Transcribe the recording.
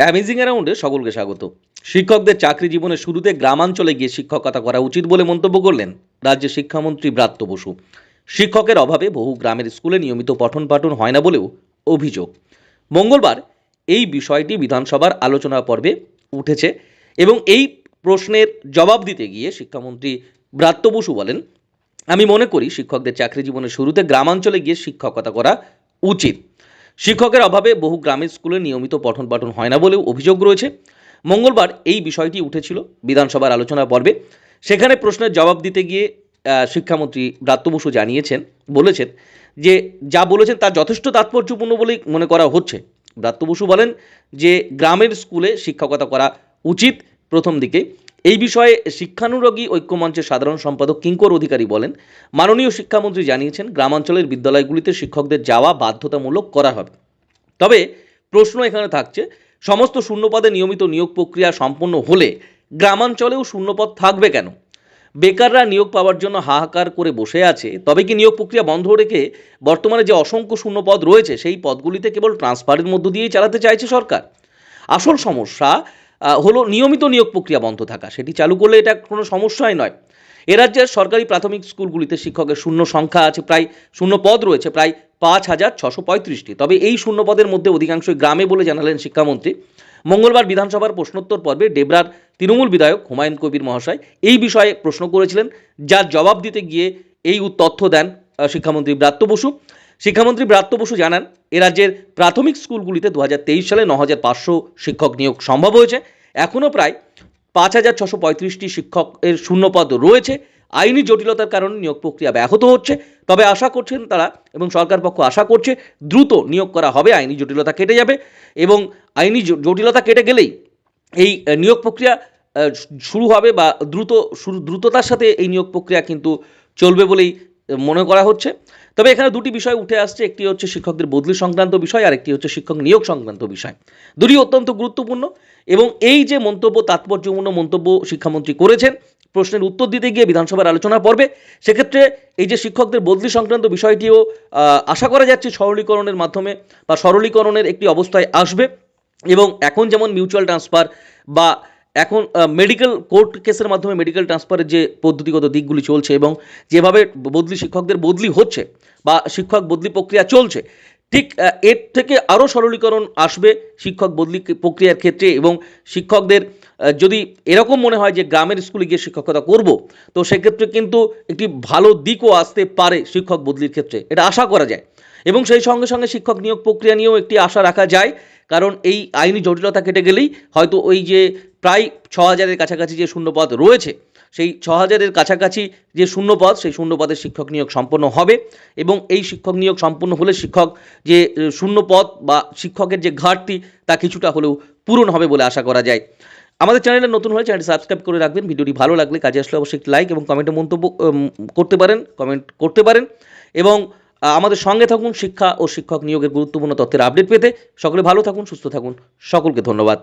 Amazing অ্যারাউন্ডে সকলকে স্বাগত। শিক্ষকদের চাকরি জীবনের শুরুতে গ্রামাঞ্চলে গিয়ে শিক্ষকতা করা উচিত বলে মন্তব্য করলেন রাজ্যের শিক্ষামন্ত্রী ব্রাত্য বসু। শিক্ষকের অভাবে বহু গ্রামের স্কুলে নিয়মিত পঠন পাঠন হয় না বলেও অভিযোগ। মঙ্গলবার এই বিষয়টি বিধানসভার আলোচনা পর্বে উঠেছে এবং এই প্রশ্নের জবাব দিতে গিয়ে শিক্ষামন্ত্রী ব্রাত্য বসু বলেন, আমি মনে করি শিক্ষকদের চাকরি জীবনের শুরুতে গ্রামাঞ্চলে গিয়ে শিক্ষকতা করা উচিত। শিক্ষকের অভাবে বহু গ্রামের স্কুলে নিয়মিত পঠন পাঠন হয় না বলেও অভিযোগ রয়েছে। মঙ্গলবার এই বিষয়টি উঠেছিল বিধানসভার আলোচনা পর্বে। সেখানে প্রশ্নের জবাব দিতে গিয়ে শিক্ষামন্ত্রী ব্রাত্য বসু জানিয়েছেন, বলেছেন যে, যা বলেছেন তা যথেষ্ট তাৎপর্যপূর্ণ বলেই মনে করা হচ্ছে। ব্রাত্য বসু বলেন যে, গ্রামের স্কুলে শিক্ষকতা করা উচিত প্রথম দিকে। এই বিষয়ে শিক্ষানুরাগী ঐক্যমঞ্চের সাধারণ সম্পাদক কিঙ্কর অধিকারী বলেন, মাননীয় শিক্ষামন্ত্রী জানিয়েছেন, গ্রামাঞ্চলের বিদ্যালয়গুলিতে শিক্ষকদের যাওয়া বাধ্যতামূলক করা হবে। তবে প্রশ্ন এখানে থাকছে, সমস্ত শূন্যপদে নিয়মিত নিয়োগ প্রক্রিয়া সম্পন্ন হলে গ্রামাঞ্চলেও শূন্যপদ থাকবে কেন? বেকাররা নিয়োগ পাওয়ার জন্য হাহাকার করে বসে আছে, তবে কি নিয়োগ প্রক্রিয়া বন্ধ রেখে বর্তমানে যে অসংখ্য শূন্যপদ রয়েছে, সেই পদগুলিতে কেবল ট্রান্সফারের মধ্য দিয়েই চালাতে চাইছে সরকার? আসল সমস্যা হলো নিয়মিত নিয়োগ প্রক্রিয়া বন্ধ থাকা। সেটি চালু করলে এটা কোনো সমস্যাই নয়। এ রাজ্যের সরকারি প্রাথমিক স্কুলগুলিতে শিক্ষকের শূন্য সংখ্যা আছে, প্রায় শূন্য পদ রয়েছে, প্রায় পাঁচ হাজার ছশো পঁয়ত্রিশটি। তবে এই শূন্য পদের মধ্যে অধিকাংশই গ্রামে বলে জানালেন শিক্ষামন্ত্রী। মঙ্গলবার বিধানসভার প্রশ্নোত্তর পর্বে ডেবরার তৃণমূল বিধায়ক হুমায়ুন কবির মহাশয় এই বিষয়ে প্রশ্ন করেছিলেন, যার জবাব দিতে গিয়ে এই তথ্য দেন শিক্ষামন্ত্রী ব্রাত্য বসু। শিক্ষামন্ত্রী ব্রাত্য বসু জানান, এ রাজ্যের প্রাথমিক স্কুলগুলিতে দু হাজার তেইশ সালে ন হাজার পাঁচশো শিক্ষক নিয়োগ সম্ভব হয়েছে। এখনও প্রায় পাঁচ হাজার ছশো পঁয়ত্রিশটি শিক্ষকের শূন্যপদ রয়েছে। আইনি জটিলতার কারণে নিয়োগ প্রক্রিয়া ব্যাহত হচ্ছে। তবে আশা করছেন তারা এবং সরকার পক্ষ আশা করছে দ্রুত নিয়োগ করা হবে, আইনি জটিলতা কেটে যাবে এবং আইনি জটিলতা কেটে গেলেই এই নিয়োগ প্রক্রিয়া শুরু হবে বা দ্রুত দ্রুততার সাথে এই নিয়োগ প্রক্রিয়া কিন্তু চলবে বলেই মনে করা হচ্ছে। তবে এখানে দুটি বিষয় উঠে আসছে। একটি হচ্ছে শিক্ষকদের বদলি সংক্রান্ত বিষয়, আর একটি হচ্ছে শিক্ষক নিয়োগ সংক্রান্ত বিষয়। দুটি অত্যন্ত গুরুত্বপূর্ণ এবং এই যে মন্তব্য, তাৎপর্যপূর্ণ মন্তব্য শিক্ষামন্ত্রী করেছেন, প্রশ্নের উত্তর দিতে গিয়ে বিধানসভার আলোচনা পর্বে, সেক্ষেত্রে এই যে শিক্ষকদের বদলি সংক্রান্ত বিষয়টিও আশা করা যাচ্ছে সরলীকরণের মাধ্যমে বা সরলীকরণের একটি অবস্থায় আসবে। এবং এখন যেমন মিউচুয়াল ট্রান্সফার বা এখন মেডিকেল কোর্ট কেসের মাধ্যমে মেডিকেল ট্রান্সফারের যে পদ্ধতিগত দিকগুলি চলছে এবং যেভাবে বদলি শিক্ষকদের বদলি হচ্ছে বা শিক্ষক বদলি প্রক্রিয়া চলছে, ঠিক এর থেকে আরও সরলীকরণ আসবে শিক্ষক বদলি প্রক্রিয়ার ক্ষেত্রে এবং শিক্ষকদের যদি এরকম মনে হয় যে গ্রামের স্কুলে গিয়ে শিক্ষকতা করব, তো সেক্ষেত্রে কিন্তু একটি ভালো দিকও আসতে পারে শিক্ষক বদলির ক্ষেত্রে, এটা আশা করা যায়। এবং সেই সঙ্গে সঙ্গে শিক্ষক নিয়োগ প্রক্রিয়া নিয়েও একটি আশা রাখা যায় কারণ এই আইনি জটিলতা কেটে গেলেই হয়তো ওই যে প্রায় ছ হাজারের কাছাকাছি যে শূন্যপদ রয়েছে, সেই ছ হাজারের কাছাকাছি যে শূন্যপদ, সেই শূন্যপদের শিক্ষক নিয়োগ সম্পন্ন হবে এবং এই শিক্ষক নিয়োগ সম্পন্ন হলে শিক্ষক যে শূন্যপদ বা শিক্ষকের যে ঘাটতি তা কিছুটা হলেও পূরণ হবে বলে আশা করা যায়। আমাদের চ্যানেলে নতুন হলে চ্যানেলটি সাবস্ক্রাইব করে রাখবেন। ভিডিওটি ভালো লাগলে কাজে আসলে অবশ্যই লাইক এবং কমেন্টে মন্তব্য করতে পারেন, কমেন্ট করতে পারেন এবং আমাদের সঙ্গে থাকুন শিক্ষা ও শিক্ষক নিয়োগের গুরুত্বপূর্ণ তথ্যের আপডেট পেতে। সকলে ভালো থাকুন, সুস্থ থাকুন। সকলকে ধন্যবাদ।